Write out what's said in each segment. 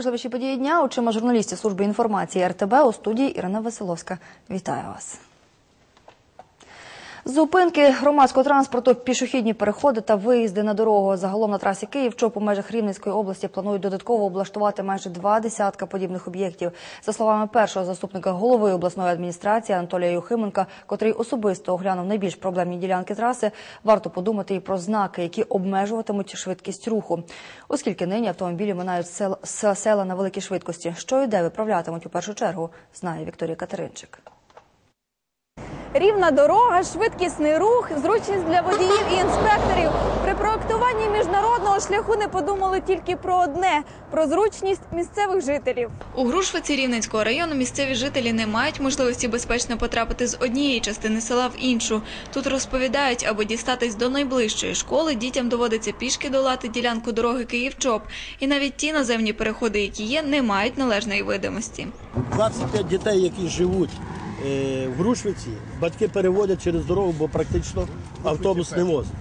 Найважливіші події дня очима журналістів служби інформації РТБ у студії Ірина Василовська. Вітаю вас. Зупинки громадського транспорту, пішохідні переходи та виїзди на дорогу. Загалом на трасі Київ, що по межах Рівненської області планують додатково облаштувати майже два десятка подібних об'єктів. За словами першого заступника голови обласної адміністрації Анатолія Юхименка, котрий особисто оглянув найбільш проблемні ділянки траси, варто подумати і про знаки, які обмежуватимуть швидкість руху. Оскільки нині автомобілі минають сел- села на великій швидкості, що і де виправлятимуть у першу чергу, знає Вікторія Катеринчик. Рівна дорога, швидкісний рух, зручність для водіїв і інспекторів. При проектуванні міжнародного шляху не подумали тільки про одне про зручність місцевих жителів. У Грушвиці Рівненського району місцеві жителі не мають можливості безпечно потрапити з однієї частини села в іншу. Тут розповідають, аби дістатись до найближчої школи, дітям доводиться пішки долати ділянку дороги Київ-Чоп. І навіть ті наземні переходи, які є, не мають належної видимості. 25 дітей, які живуть в Грушвиці, батьки переводять через дорогу, бо практично автобус не возить.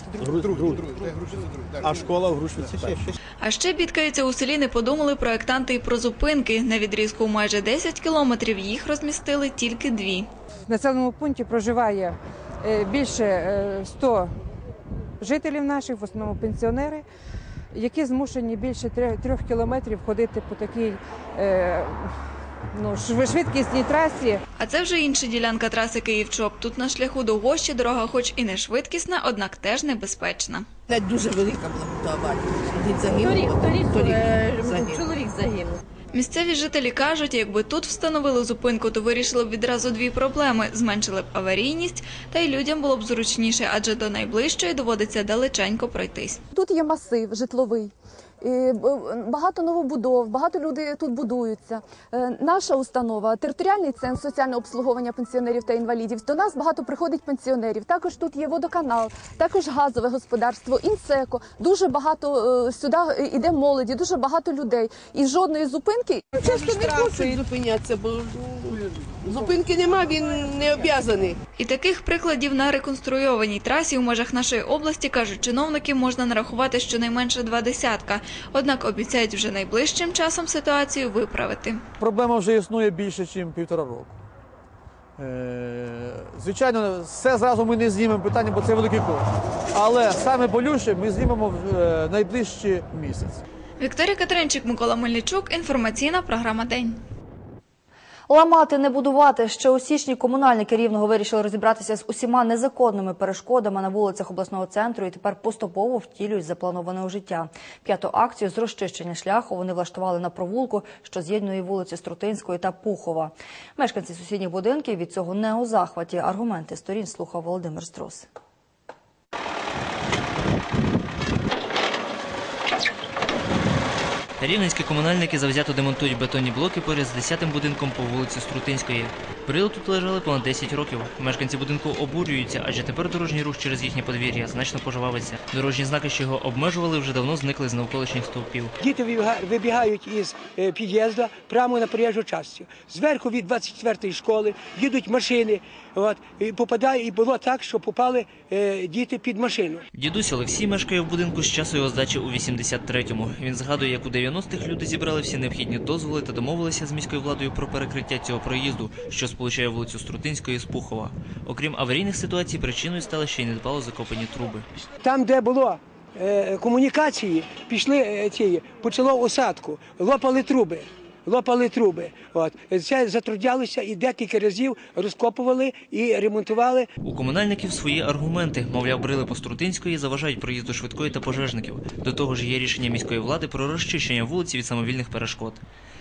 А школа в Грушвиці перша. А ще бідкаються у селі, не подумали проектанти і про зупинки. На відрізку майже 10 кілометрів їх розмістили тільки дві. В населеному пункті проживає е, більше е, 100 жителів наших, в основному пенсіонери, які змушені більше трьох- трьох кілометрів ходити по такій е, ну, шв- швидкісній трасі. А це вже інша ділянка траси Київ-Чоп. Тут на шляху до Гощі дорога, хоч і не швидкісна, однак теж небезпечна. Навіть дуже велика була аварія. Загинув. Торік, загинув. Чоловік загинув. Місцеві жителі кажуть, якби тут встановили зупинку, то вирішили б відразу дві проблеми: зменшили б аварійність, та й людям було б зручніше, адже до найближчої доводиться далеченько пройтись. Тут є масив житловий. І, Багато новобудов, багато людей тут будуються. Е, Наша установа, територіальний центр соціального обслуговування пенсіонерів та інвалідів. До нас багато приходить пенсіонерів. Також тут є водоканал, також газове господарство, інсеко. Дуже багато е, сюди йде молоді, дуже багато людей. І жодної зупинки Часто не хочуть зупинятися, бо ну, зупинки нема, він не обов'язаний. І таких прикладів на реконструйованій трасі у межах нашої області кажуть чиновники, можна нарахувати щонайменше два десятка. Однак обіцяють вже найближчим часом ситуацію виправити. Проблема вже існує більше, ніж півтора року. Е, Звичайно, все зразу ми не знімемо питання, бо це великий кошт. Але саме болюче ми знімемо в найближчі місяці. місяць. Вікторія Катеринчик, Микола Мельничук. Інформаційна програма День. Ламати, не будувати. Ще у січні комунальники Рівного вирішили розібратися з усіма незаконними перешкодами на вулицях обласного центру і тепер поступово втілюють заплановане у життя. П'яту акцію з розчищення шляху вони влаштували на провулку, що з'єднує вулиці Струтинської та Пухова. Мешканці сусідніх будинків від цього не у захваті. Аргументи сторін слухав Володимир Струс. Рівненські комунальники завзято демонтують бетонні блоки поряд з 10-тим будинком по вулиці Струтинської. Період тут лежали понад 10 років. Мешканці будинку обурюються, адже тепер дорожній рух через їхнє подвір'я значно пожвавиться. Дорожні знаки, що його обмежували, вже давно зникли з навколишніх стовпів. Діти вибігають із е, під'їзду прямо на проїжджу частину. Зверху від 24-ї школи їдуть машини. От, і попадає, і було так, що попали е, діти під машину. Дідусь Олексій мешкає в будинку з часу його здачі у 83-му. Він згадує, як у 90-х люди зібрали всі необхідні дозволи та домовилися з міською владою про перекриття цього проїзду, що сполучає вулицю Струтинської з Пухова. Окрім аварійних ситуацій, причиною стали ще й недбало закопані труби. Там, де було е, комунікації, пішли е, ці, почало осадку, лопали труби. Лопали труби. От. Це затруднялося і декілька разів розкопували і ремонтували. У комунальників свої аргументи, мовляв, брили по Струтинської заважають проїзду швидкої та пожежників. До того ж, є рішення міської влади про розчищення вулиці від самовільних перешкод.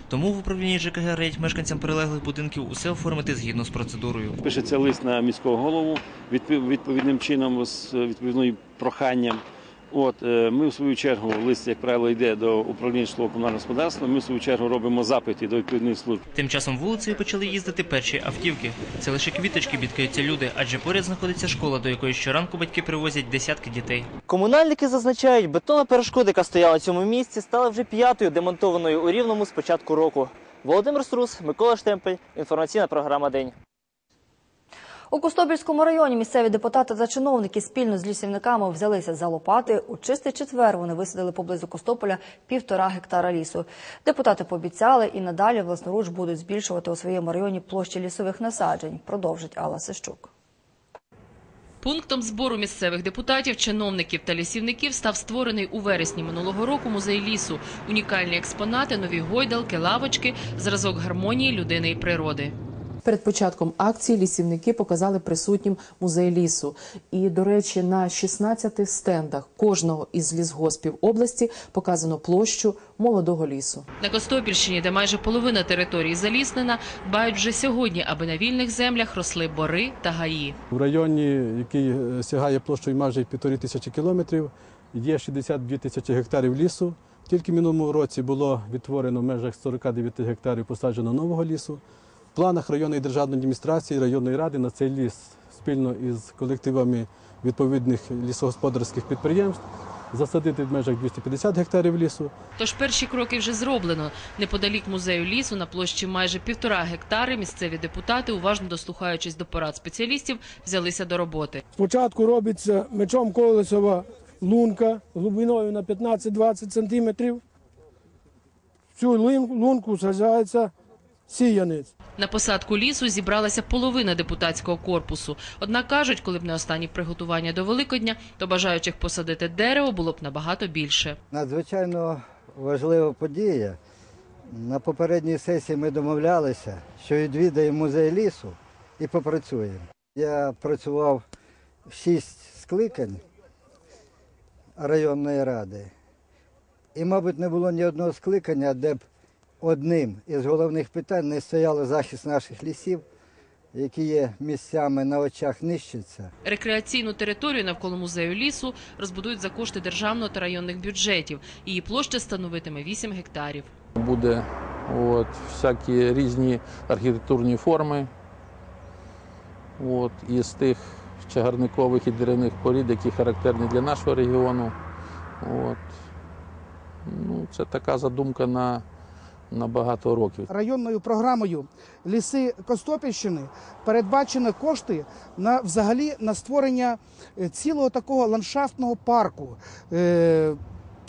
Тому в управлінні ЖКГ радять мешканцям прилеглих будинків усе оформити згідно з процедурою. Пишеться лист на міського голову відпов- відповідним чином з відповідним проханням. От е, ми в свою чергу лист, як правило, йде до управління житлово-комунального господарства. Ми в свою чергу робимо запити до відповідних служб. Тим часом вулицею почали їздити перші автівки. Це лише квіточки бідкаються люди, адже поряд знаходиться школа, до якої щоранку батьки привозять десятки дітей. Комунальники зазначають, бетонна перешкода, яка стояла на цьому місці, стала вже п'ятою демонтованою у Рівному з початку року. Володимир Струс, Микола Штемпель, інформаційна програма День. У Костопільському районі місцеві депутати та чиновники спільно з лісівниками взялися за лопати. У чистий четвер вони висадили поблизу Костополя півтора гектара лісу. Депутати пообіцяли і надалі власноруч будуть збільшувати у своєму районі площі лісових насаджень. Продовжить Алла Сищук. Пунктом збору місцевих депутатів, чиновників та лісівників став створений у вересні минулого року музей лісу. Унікальні експонати, нові гойдалки, лавочки, зразок гармонії людини і природи. Перед початком акції лісівники показали присутнім музей лісу. І, до речі, на 16 стендах кожного із лісгоспів області показано площу молодого лісу. На Костопільщині, де майже половина території заліснена, дбають вже сьогодні, аби на вільних землях росли бори та гаї. В районі, який е, сягає площею майже півтори тисячі кілометрів, є 62 тисячі гектарів лісу. Тільки в минулому році було відтворено в межах 49 гектарів посаджено нового лісу. В планах районної державної адміністрації, районної ради на цей ліс спільно із колективами відповідних лісогосподарських підприємств засадити в межах 250 гектарів лісу. Тож перші кроки вже зроблено. Неподалік музею лісу на площі майже півтора гектари місцеві депутати, уважно дослухаючись до порад спеціалістів, взялися до роботи. Спочатку робиться мечом колесова лунка глибиною на 15-20 сантиметрів. В цю лунку саджається сіянець. На посадку лісу зібралася половина депутатського корпусу. Однак кажуть, коли б не останні приготування до Великодня, то бажаючих посадити дерево було б набагато більше. Надзвичайно важлива подія. На попередній сесії ми домовлялися, що відвідаємо музей лісу і попрацюємо. Я працював шість скликань районної ради, і, мабуть, не було ні одного скликання, де б одним із головних питань не стояло захист наших лісів, які є місцями на очах нищаться. Рекреаційну територію навколо музею лісу розбудують за кошти державного та районних бюджетів. Її площа становитиме 8 гектарів. Буде от, всякі різні архітектурні форми от, із тих чагарникових і деревних порід, які характерні для нашого регіону. От. Ну, це така задумка на, на багато років. районною програмою ліси Костопільщини передбачені кошти на взагалі на створення е, цілого такого ландшафтного парку.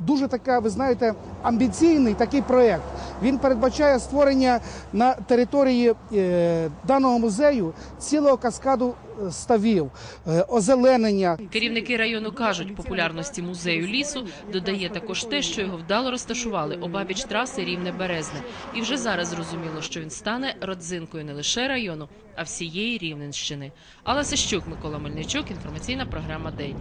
Дуже така, ви знаєте, амбіційний такий проєкт. Він передбачає створення на території е, даного музею цілого каскаду е, ставів, е, озеленення. Керівники району кажуть, популярності музею лісу додає також те, що його вдало розташували обабіч траси рівне Березне. І вже зараз зрозуміло, що він стане родзинкою не лише району, а всієї Рівненщини. Алла Сищук, Микола Мельничук, інформаційна програма День.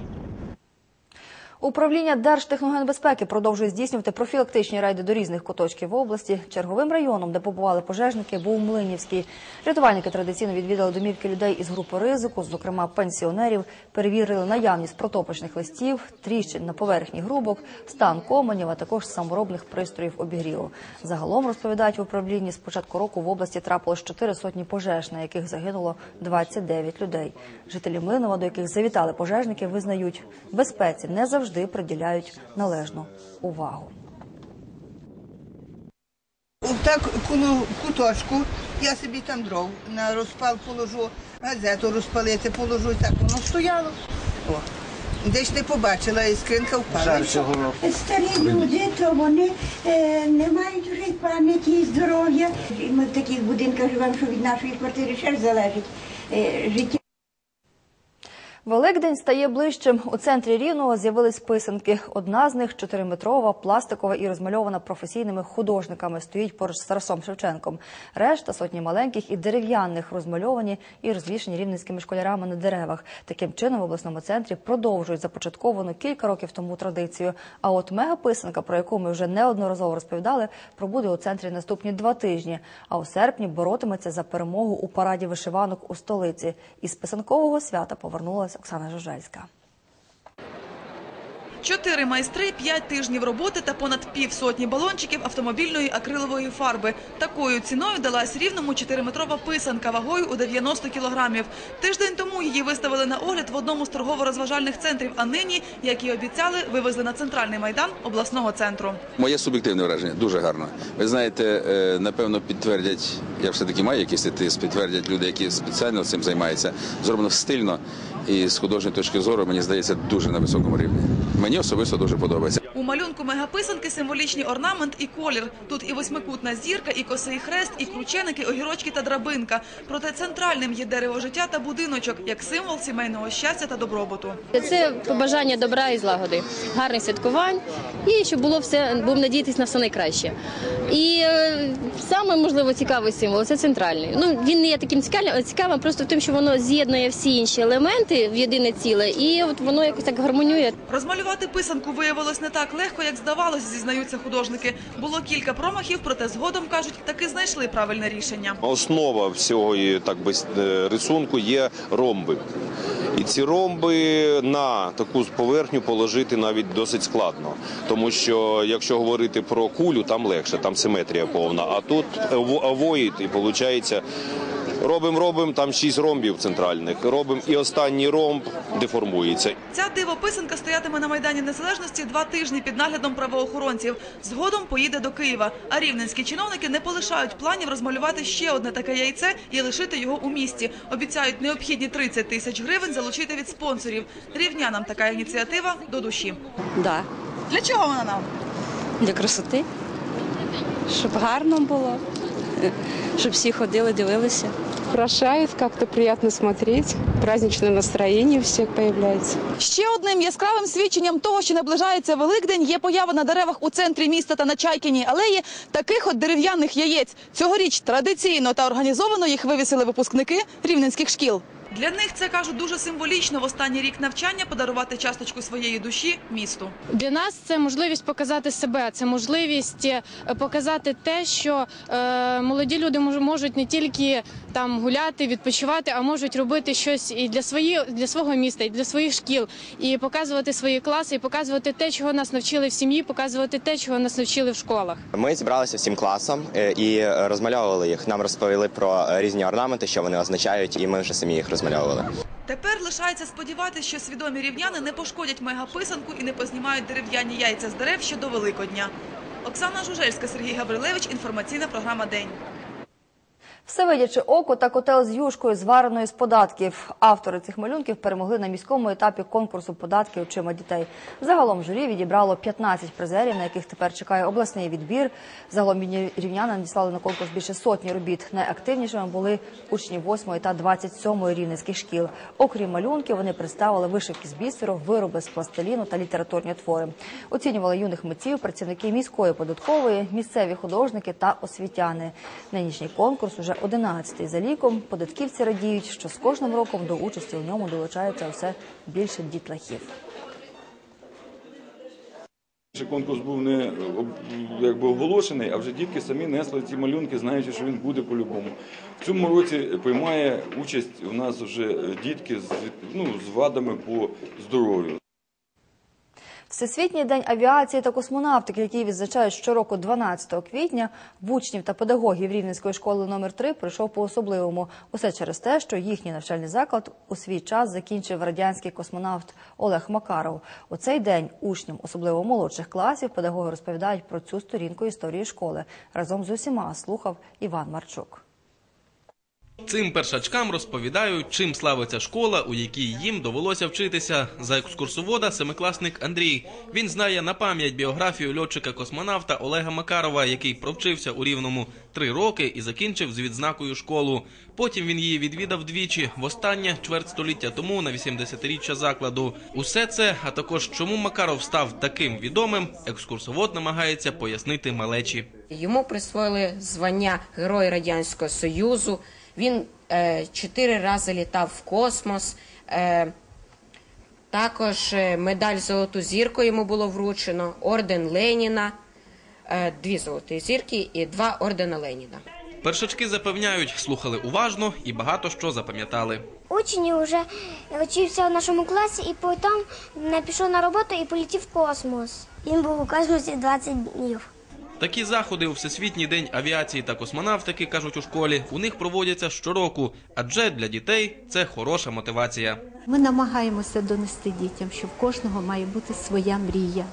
Управління Держтехногенбезпеки продовжує здійснювати профілактичні рейди до різних куточків області. Черговим районом, де побували пожежники, був Млинівський. Рятувальники традиційно відвідали домівки людей із групи ризику, зокрема пенсіонерів, перевірили наявність протопочних листів, тріщин на поверхні грубок, стан коменів, а також саморобних пристроїв обігріву. Загалом розповідають в управлінні з початку року в області трапилось чотири сотні пожеж, на яких загинуло 29 людей. Жителі Млинова, до яких завітали пожежники, визнають, безпеці не завжди приділяють належну увагу. Так куточку я собі там дров на розпал положу, газету розпалити положу, і так воно стояло. О. Десь не побачила, і скринка впала. Старі люди, то вони е, не мають вже пам'яті і здоров'я. І Ми в таких будинках живемо, що від нашої квартири ще ж залежить е, життя. Великдень стає ближчим. У центрі Рівного з'явились писанки. Одна з них чотириметрова, пластикова і розмальована професійними художниками. Стоїть поруч з Тарасом Шевченком. Решта сотні маленьких і дерев'яних розмальовані і розвішені рівненськими школярами на деревах. Таким чином в обласному центрі продовжують започатковану кілька років тому традицію. А от мегаписанка, про яку ми вже неодноразово розповідали, пробуде у центрі наступні два тижні. А у серпні боротиметься за перемогу у параді вишиванок у столиці. Із писанкового свята повернулася Оксана Жужельська. Чотири майстри, п'ять тижнів роботи та понад півсотні балончиків автомобільної акрилової фарби. Такою ціною далась рівному 4-метрова писанка вагою у 90 кілограмів. Тиждень тому її виставили на огляд в одному з торгово-розважальних центрів, а нині, як і обіцяли, вивезли на центральний майдан обласного центру. Моє суб'єктивне враження дуже гарно. Ви знаєте, е, напевно, підтвердять, я все-таки маю якийсь тиск, підтвердять люди, які спеціально цим займаються. Зроблено стильно і з художньої точки зору, мені здається, дуже на високому рівні. Мені особисто дуже подобається. У малюнку мегаписанки символічний орнамент і колір. Тут і восьмикутна зірка, і косий хрест, і крученики, огірочки та драбинка. Проте центральним є дерево життя та будиночок як символ сімейного щастя та добробуту. Це побажання добра і злагоди, гарних святкувань і щоб було все, будемо надіятися на все найкраще. І е, саме можливо цікавий символ це центральний. Ну він не є таким цікавим, цікавим просто в тому, що воно з'єднує всі інші елементи в єдине ціле, і от воно якось так гармонює. Розмалювати писанку виявилось не так легко, як здавалось, зізнаються художники. Було кілька промахів, проте згодом кажуть, таки знайшли правильне рішення. Основа всього так би е, рисунку є ромби. І ці ромби на таку поверхню положити навіть досить складно, тому що якщо говорити про кулю, там легше, там симетрія повна. А тут ово- овоїд, і виходить, робимо, робимо, там шість ромбів центральних. Робимо і останній ромб деформується. Ця диво-писанка стоятиме на Майдані Незалежності два тижні під наглядом правоохоронців. Згодом поїде до Києва. А рівненські чиновники не полишають планів розмалювати ще одне таке яйце і лишити його у місті. Обіцяють необхідні 30 тисяч гривень залучити від спонсорів. Рівнянам така ініціатива до душі. Да. Для чого вона нам? Для красоти. Щоб гарно було, щоб всі ходили, дивилися. Украшает, как-то приятно смотреть. Праздничное настроение у всех появляется. Ще одним яскравим свідченням того, що наближається Великдень, є поява на деревах у центрі міста та на Чайкіній алеї таких от дерев'яних яєць. Цьогоріч традиційно та організовано їх вивісили випускники рівненських шкіл. Для них це кажуть дуже символічно в останній рік навчання подарувати часточку своєї душі місту. Для нас це можливість показати себе, це можливість е, показати те, що е, молоді люди мож- можуть не тільки там гуляти, відпочивати, а можуть робити щось і для свої, для свого міста, і для своїх шкіл, і показувати свої класи, і показувати те, чого нас навчили в сім'ї, показувати те, чого нас навчили в школах. Ми зібралися всім класом е, і розмальовували їх. Нам розповіли про е, різні орнаменти, що вони означають, і ми вже самі їх розмальовували. Тепер лишається сподіватися, що свідомі рівняни не пошкодять мегаписанку і не познімають дерев'яні яйця з дерев ще до Великодня. Оксана Жужельська, Сергій Гаврилевич. Інформаційна програма День. Всевидяче око та котел з юшкою, звареною з податків. Автори цих малюнків перемогли на міському етапі конкурсу податків очима дітей. Загалом журі відібрало 15 призерів, на яких тепер чекає обласний відбір. Загалом рівняни надіслали на конкурс більше сотні робіт. Найактивнішими були учні 8 та 27 рівненських шкіл. Окрім малюнків, вони представили вишивки з бісеру, вироби з пластиліну та літературні твори. Оцінювали юних митців, працівники міської податкової, місцеві художники та освітяни. Нинішній конкурс уже 11-й за ліком. Податківці радіють, що з кожним роком до участі у ньому долучається все більше дітлахів. Ще конкурс був не якби оголошений, а вже дітки самі несли ці малюнки, знаючи, що він буде по-любому. В цьому році приймає участь у нас вже дітки з, ну, з вадами по здоров'ю. Всесвітній день авіації та космонавтики, який відзначають щороку 12 квітня, в учнів та педагогів Рівненської школи номер 3 пройшов по-особливому. Усе через те, що їхній навчальний заклад у свій час закінчив радянський космонавт Олег Макаров. У цей день учням, особливо молодших класів, педагоги розповідають про цю сторінку історії школи. Разом з усіма слухав Іван Марчук. Цим першачкам розповідають, чим славиться школа, у якій їм довелося вчитися. За екскурсовода семикласник Андрій. Він знає на пам'ять біографію льотчика-космонавта Олега Макарова, який провчився у рівному три роки і закінчив з відзнакою школу. Потім він її відвідав двічі. Востаннє чверть століття тому на 80-річчя закладу. Усе це, а також чому Макаров став таким відомим, екскурсовод намагається пояснити малечі. Йому присвоїли звання Герой Радянського Союзу. Він е, чотири рази літав в космос. Е, також е, медаль Золоту зірку йому було вручено, орден Леніна, е, дві золоті зірки і два ордена Леніна. Першачки запевняють, слухали уважно і багато що запам'ятали. Учень вже вчився в нашому класі і потім не пішов на роботу і полетів в космос. Він був у космосі 20 днів. Такі заходи у Всесвітній день авіації та космонавтики, кажуть у школі, у них проводяться щороку, адже для дітей це хороша мотивація. Ми намагаємося донести дітям, що в кожного має бути своя мрія,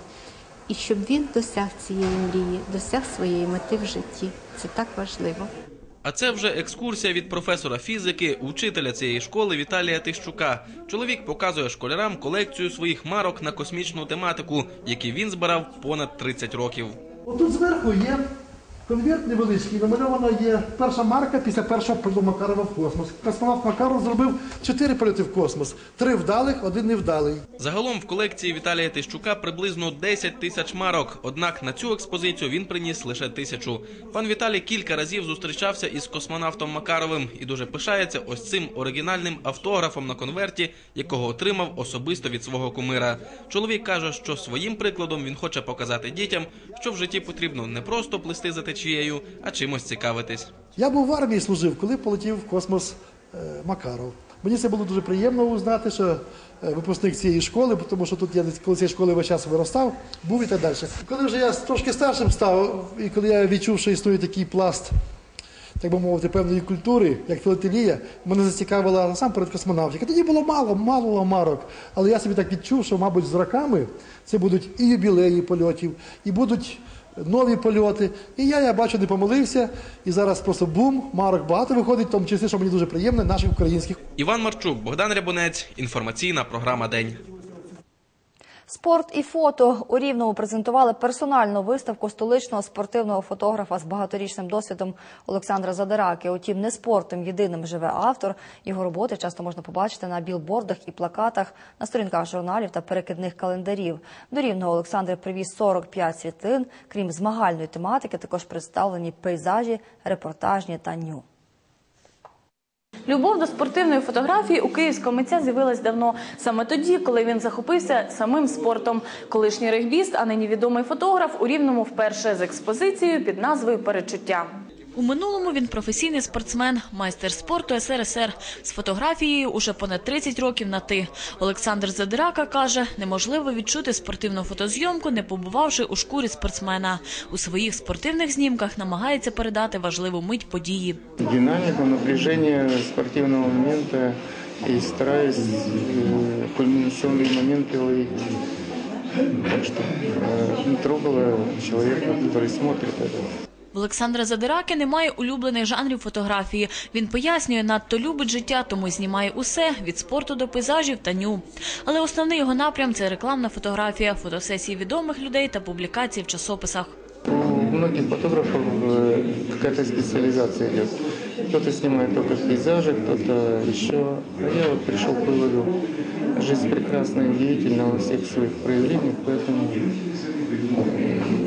і щоб він досяг цієї мрії, досяг своєї мети в житті. Це так важливо. А це вже екскурсія від професора фізики, учителя цієї школи Віталія Тищука. Чоловік показує школярам колекцію своїх марок на космічну тематику, які він збирав понад 30 років. Отут зверху є конверт невеличкий, намальована є перша марка після першого польоту Макарова в космос. Космонавт Макаров зробив чотири польоти в космос, три вдалих, один невдалий. Загалом в колекції Віталія Тищука приблизно 10 тисяч марок. Однак на цю експозицію він приніс лише тисячу. Пан Віталій кілька разів зустрічався із космонавтом Макаровим і дуже пишається ось цим оригінальним автографом на конверті, якого отримав особисто від свого кумира. Чоловік каже, що своїм прикладом він хоче показати дітям, що в житті потрібно не просто плисти за течією, а чимось цікавитись. Я був в армії служив, коли полетів в космос е, Макаров. Мені це було дуже приємно узнати, що е, випускник цієї школи, тому що тут я коли цієї школи весь час виростав, був і так далі. Коли вже я трошки старшим став, і коли я відчув, що існує такий пласт, так би мовити, певної культури, як філателія, мене зацікавила насамперед космонавтика. Тоді було мало, мало марок. Але я собі так відчув, що, мабуть, з роками це будуть і юбілеї польотів, і будуть нові польоти. І я, я бачу, не помилився. І зараз просто бум, марок багато виходить, в тому числі, що мені дуже приємно, наших українських. Іван Марчук, Богдан Рябунець. Інформаційна програма День. Спорт і фото у Рівному презентували персональну виставку столичного спортивного фотографа з багаторічним досвідом Олександра Задираки. Утім, не спортом єдиним живе автор. Його роботи часто можна побачити на білбордах і плакатах, на сторінках журналів та перекидних календарів. До Рівного Олександр привіз 45 світлин. Крім змагальної тематики, також представлені пейзажі, репортажні та ню. Любов до спортивної фотографії у київського митця з'явилась давно, саме тоді, коли він захопився самим спортом. Колишній регбіст, а нині відомий фотограф у рівному вперше з експозицією під назвою Перечуття. У минулому він професійний спортсмен, майстер спорту СРСР. З фотографією уже понад 30 років на ти. Олександр Задирака каже, неможливо відчути спортивну фотозйомку, не побувавши у шкурі спортсмена. У своїх спортивних знімках намагається передати важливу мить події. динамику, напряжение спортивного момента и стараюсь э, кульминационные моменты ловить. Так что э, не трогало человека, который смотрит это. В Олександра Задираки немає улюблених жанрів фотографії. Він пояснює, надто любить життя, тому знімає усе від спорту до пейзажів та ню. Але основний його напрям це рекламна фотографія, фотосесії відомих людей та публікації в часописах. У многих фотографов э, какая-то специализация идет. Кто-то снимает только пейзажи, кто-то еще. А я вот пришел к выводу, жизнь прекрасна и удивительна во всех своих проявлениях, поэтому э,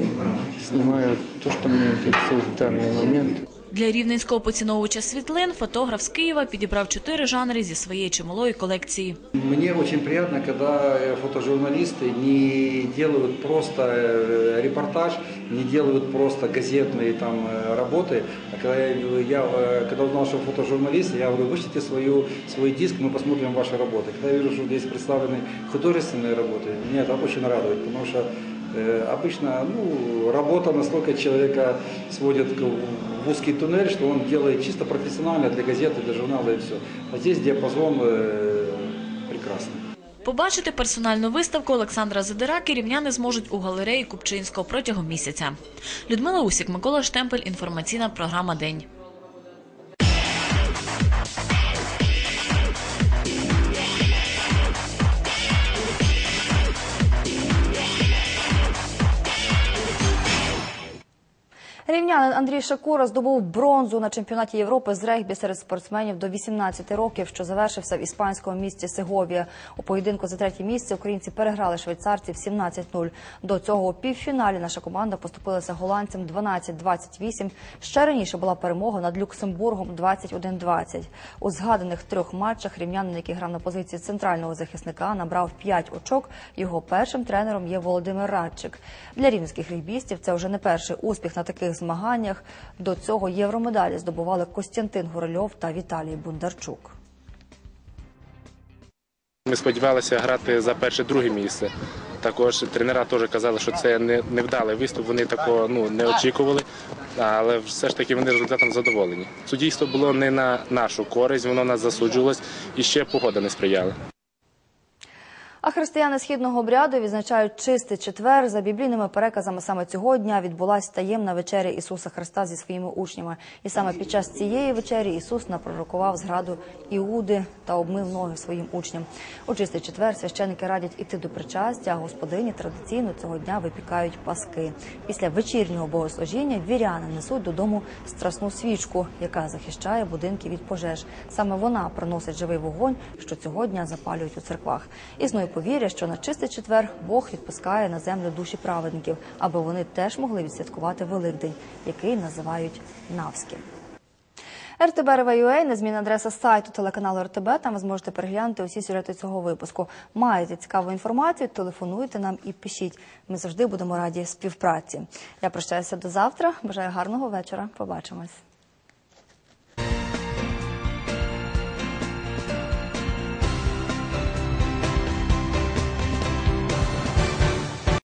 снимаю то, что мне интересует в данный момент. Для рівненського поціновувача світлин фотограф з Києва підібрав чотири жанри зі своєї чималої колекції. Мне очень приятно, когда э, фотожурналисты не делают просто э, репортаж, не делают просто газетные там э, работы. А когда я, я, э, когда узнал, что фотожурналист, я говорю, вышлите свою, свой диск, мы посмотрим ваши работы. Когда я вижу, что здесь представлены художественные работы, меня это очень радует, потому что э, обычно ну, работа настолько человека сводит к- в узкий туннель, что он делает чисто профессионально для газеты, для журнала и все. А здесь диапазон э, прекрасный. Побачити персональну виставку Олександра Задираки рівняни зможуть у галереї Купчинського протягом місяця. Людмила Усік, Микола Штемпель, інформаційна програма День. Рівнянин Андрій Шакура здобув бронзу на чемпіонаті Європи з регбі серед спортсменів до 18 років, що завершився в іспанському місті Сеговія. У поєдинку за третє місце українці переграли швейцарців 17-0. До цього у півфіналі наша команда поступилася голландцям 12-28. Ще раніше була перемога над Люксембургом 21-20. У згаданих трьох матчах рівнянин, який грав на позиції центрального захисника, набрав 5 очок. Його першим тренером є Володимир Радчик. Для рівненських регбістів це вже не перший успіх на таких змаганнях. До цього євромедалі здобували Костянтин Горольов та Віталій Бондарчук. Ми сподівалися грати за перше друге місце. Також тренера теж казали, що це невдалий виступ. Вони такого ну не очікували, але все ж таки вони результатом задоволені. Суддівство було не на нашу користь, воно нас засуджувалось і ще погода не сприяла. А християни східного обряду відзначають чистий четвер. За біблійними переказами саме цього дня відбулася таємна вечеря Ісуса Христа зі своїми учнями. І саме під час цієї вечері Ісус напророкував зграду Іуди та обмив ноги своїм учням. У чистий четвер священники радять іти до причастя, а господині традиційно цього дня випікають паски. Після вечірнього богослужіння віряни несуть додому страсну свічку, яка захищає будинки від пожеж. Саме вона приносить живий вогонь, що цього дня запалюють у церквах. Існує повір'я, що на чистий четвер Бог відпускає на землю душі праведників, аби вони теж могли відсвяткувати Великдень, який називають Навським. РТБ незмінна адреса сайту телеканалу РТБ. Там ви зможете переглянути усі сюжети цього випуску. Маєте цікаву інформацію? Телефонуйте нам і пишіть. Ми завжди будемо раді співпраці. Я прощаюся до завтра. Бажаю гарного вечора. Побачимось.